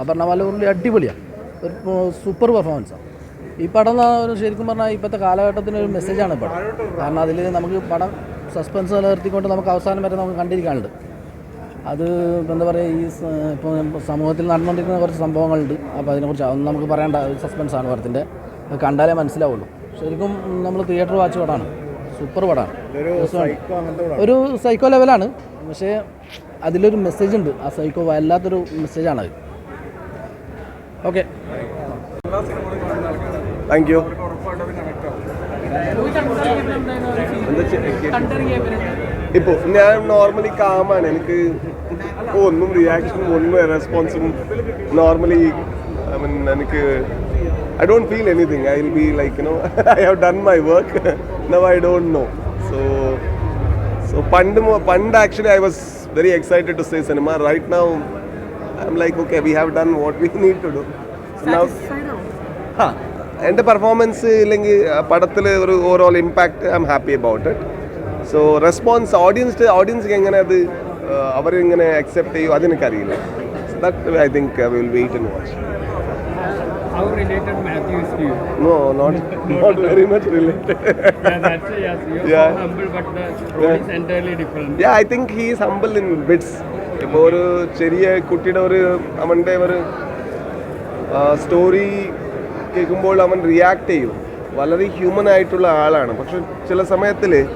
അപർണ ബാലമുരളി അടിപൊളിയാണ് ഒരു സൂപ്പർ പെർഫോമൻസാണ് ഈ പടം ശരിക്കും പറഞ്ഞാൽ ഇപ്പോഴത്തെ കാലഘട്ടത്തിന് ഒരു മെസ്സേജാണ് പടം കാരണം അതിൽ നമുക്ക് പടം സസ്പെൻസ് നിലനിർത്തിക്കൊണ്ട് നമുക്ക് അവസാനം വരെ നമുക്ക് കണ്ടിരിക്കാനുണ്ട്. അത് എന്താ പറയുക ഈ ഇപ്പോൾ സമൂഹത്തിൽ നടന്നുകൊണ്ടിരിക്കുന്ന കുറച്ച് സംഭവങ്ങളുണ്ട്. അപ്പോൾ അതിനെക്കുറിച്ച് അതൊന്നും നമുക്ക് പറയേണ്ട. സസ്പെൻസാണ് പടത്തിന്റെ അത് കണ്ടാലേ മനസ്സിലാവുള്ളൂ. ശരിക്കും നമ്മൾ തിയേറ്റർ വാച്ച് പടമാണ് സൂപ്പർ പടമാണ്. ഒരു സൈക്കോ ലെവലാണ് പക്ഷേ അതിലൊരു മെസ്സേജ് ഉണ്ട്. ആ സൈക്കോ വല്ലാത്തൊരു മെസ്സേജാണ് അത് ഓക്കെ. താങ്ക് യു ഇപ്പോൾ ഞാൻ നോർമലി കാമാണ് എനിക്ക് ഒന്നും റിയാക്ഷനും ഒന്നും റെസ്പോൺസും നോർമലി ഐ മീൻ എനിക്ക് I don't feel anything I will be like you know I have done my work now I don't know so so പണ്ട് പണ്ട് actually I was very excited to say cinema right now I am like okay we have done what we need to do uh എന്റെ performance ഇല്ലെങ്കിൽ പടത്തിൽ ഒരു overall impact I am happy about it so response audience ഓഡിയൻസിന് എങ്ങനെ അത് അവരെങ്ങനെ accept ചെയ്യും? അതെനിക്കറിയില്ല that I think I will wait and watch How related Matthew is to you? No not not very much related Yeah, that's why yes, you're Yeah. so humble, but the role is entirely different. Yeah I think he's humble in bits ഇപ്പോൾ ഒരു ചെറിയ കുട്ടിയുടെ ഒരു അവന്റെ ഒരു story കേൾക്കുമ്പോൾ അവൻ react ചെയ്യും. വളരെ ഹ്യൂമൻ ആയിട്ടുള്ള ആളാണ്. പക്ഷെ ചില സമയത്തിൽ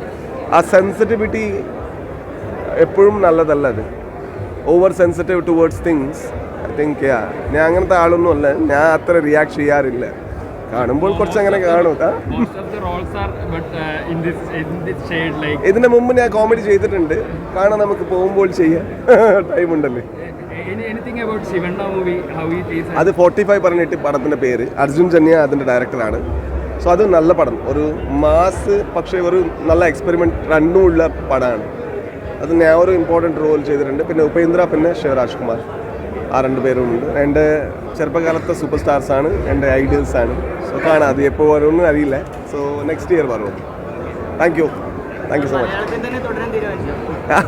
ആ സെൻസിറ്റിവിറ്റി എപ്പോഴും നല്ലതല്ല അത്. Over sensitive towards things I think yeah ഞാൻ അങ്ങനത്തെ ആളൊന്നും അല്ല. ഞാൻ അത്ര റിയാക്ട് ചെയ്യാറില്ല. കാണുമ്പോൾ കുറച്ച് അങ്ങനെ കാണും. ഇതിന്റെ uh, in this in this shade, like ഇതിന് മുമ്പ് ഞാൻ കോമഡി ചെയ്തിട്ടുണ്ട്. കാണാൻ നമുക്ക് പോകുമ്പോൾ ചെയ്യാം. ടൈം ഉണ്ടല്ലേ? അത് ഫോർട്ടി ഫൈവ് പറഞ്ഞിട്ട് പടത്തിന്റെ പേര്. അർജുൻ ജന്യ അതിന്റെ ഡയറക്ടറാണ് സോ അത് നല്ല പടം. ഒരു മാസ് പക്ഷേ ഒരു നല്ല എക്സ്പെരിമെന്റ് ഉള്ള പടമാണ് അത് ഞാൻ ഒരു ഇമ്പോർട്ടന്റ് റോൾ ചെയ്തിട്ടുണ്ട്. പിന്നെ ഉപേന്ദ്ര പിന്നെ ശിവരാജ് കുമാർ ആ രണ്ട് പേരും ഉണ്ട്. എന്റെ ചെറുപ്പകാലത്തെ സൂപ്പർ സ്റ്റാർസ് ആണ്. എന്റെ ഐഡിയൽസ് ആണ്. സോ കാണാം. അത് എപ്പോൾ വരുമെന്ന് അറിയില്ല. സോ നെക്സ്റ്റ് ഇയർ വരും thank you thank you so much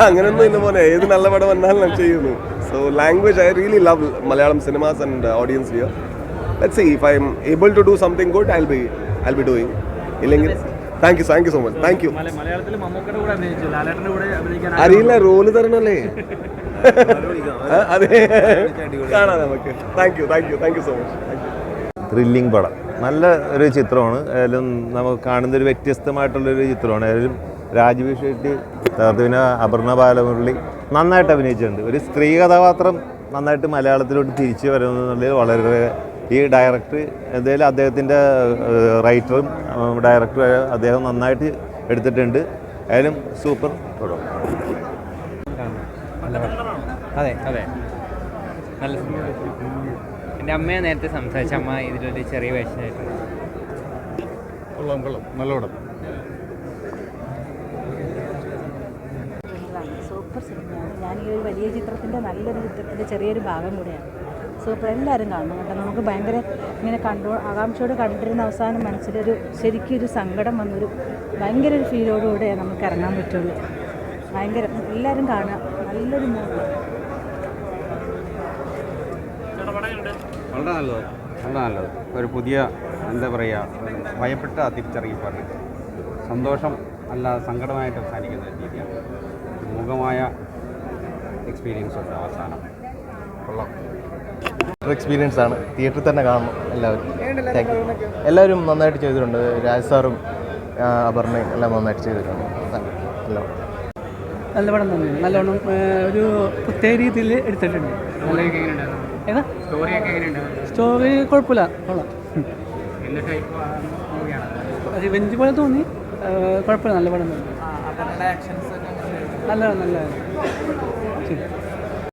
അങ്ങനെയൊന്നും ഇന്ന് പോലെ ഏത് നല്ല പടം വന്നാലും ഞാൻ ചെയ്യുന്നു. So language I really love Malayalam cinemas and audience here let's if I am able to do something good I be I be doing ഇല്ലെങ്കിൽ thank you thank you so much thank you അറിയില്ല role തരണല്ലേ? അതെ. കാണാം നമുക്ക്. Thank you thank you thank you so much thank you thrilling പടം. നല്ല ഒരു ചിത്രമാണ്. ഏതായാലും നമുക്ക് കാണുന്ന ഒരു വ്യത്യസ്തമായിട്ടുള്ളൊരു ചിത്രമാണ്. ഏതായാലും രാജീവ് ഷെട്ടി പിന്നെ അപർണ ബാലമുരളി നന്നായിട്ട് അഭിനയിച്ചിട്ടുണ്ട്. ഒരു സ്ത്രീ കഥാപാത്രം നന്നായിട്ട് മലയാളത്തിലോട്ട് തിരിച്ചു വരുന്നുള്ളത് വളരെ ഈ ഡയറക്ടർ എന്തായാലും അദ്ദേഹത്തിന്റെ റൈറ്ററും ഡയറക്ടറും അദ്ദേഹം നന്നായിട്ട് എടുത്തിട്ടുണ്ട്. ഏതായാലും സൂപ്പർ പടം. അതെ അതെ. നല്ല സിനിമ. എന്റെ അമ്മയെ നേരത്തെ സംസാരിച്ച അമ്മ ഇതിലൊരു ചെറിയ വേഷമായിട്ട്. കൊള്ളാം കൊള്ളാം. നല്ല പടം. സൂപ്പർ സിനിമയാണ്. ഞാൻ ഈ ഒരു വലിയ ചിത്രത്തിന്റെ നല്ലൊരു ചിത്രത്തിന്റെ ചെറിയൊരു ഭാഗം കൂടെയാണ്. സൂപ്പർ എല്ലാവരും കാണണം കേട്ടോ. നമുക്ക് ഭയങ്കര ഇങ്ങനെ കണ്ടോ ആകാംക്ഷയോട് കണ്ടിരുന്ന അവസാനം മനസ്സിലൊരു ശരിക്കും ഒരു സങ്കടം വന്നൊരു ഭയങ്കര ഒരു ഫീലോടുകൂടെ നമുക്ക് ഇറങ്ങാൻ പറ്റുള്ളൂ. ഭയങ്കര എല്ലാവരും കാണുക. നല്ലൊരു മൂവി. വളരെ നല്ലത്. വളരെ നല്ലത്. ഒരു പുതിയ എന്താ പറയുക ഭയപ്പെട്ട തിരിച്ചറിയിപ്പാണ് സന്തോഷം അല്ലാതെ സങ്കടമായിട്ട് അവസാനിക്കുന്ന രീതിയാണ്. മുഖമായ എക്സ്പീരിയൻസ് ഉണ്ട് അവസാനം. കൊള്ളാം. എക്സ്പീരിയൻസ് ആണ്. തിയേറ്ററിൽ തന്നെ കാണണം എല്ലാവരും. താങ്ക് യു എല്ലാവരും നന്നായിട്ട് ചെയ്തിട്ടുണ്ട്. രാജസാറും അപർണയും എല്ലാം നന്നായിട്ട് ചെയ്തിട്ടുണ്ട്. താങ്ക് യു എല്ലാം നല്ല പടം തന്നെ നല്ലോണം ഒരു പ്രത്യേക രീതിയിൽ എടുത്തിട്ടുണ്ട്. ഏതാ? സ്റ്റോറി കുഴപ്പമില്ല. കൊള്ളാം. എന്ത് ടൈപ്പ് മൂവിയാണ് റിവെഞ്ച് പോലെ തോന്നി. കുഴപ്പമില്ല. നല്ല പടം തന്നെ നല്ല നല്ലതാണ് ശരി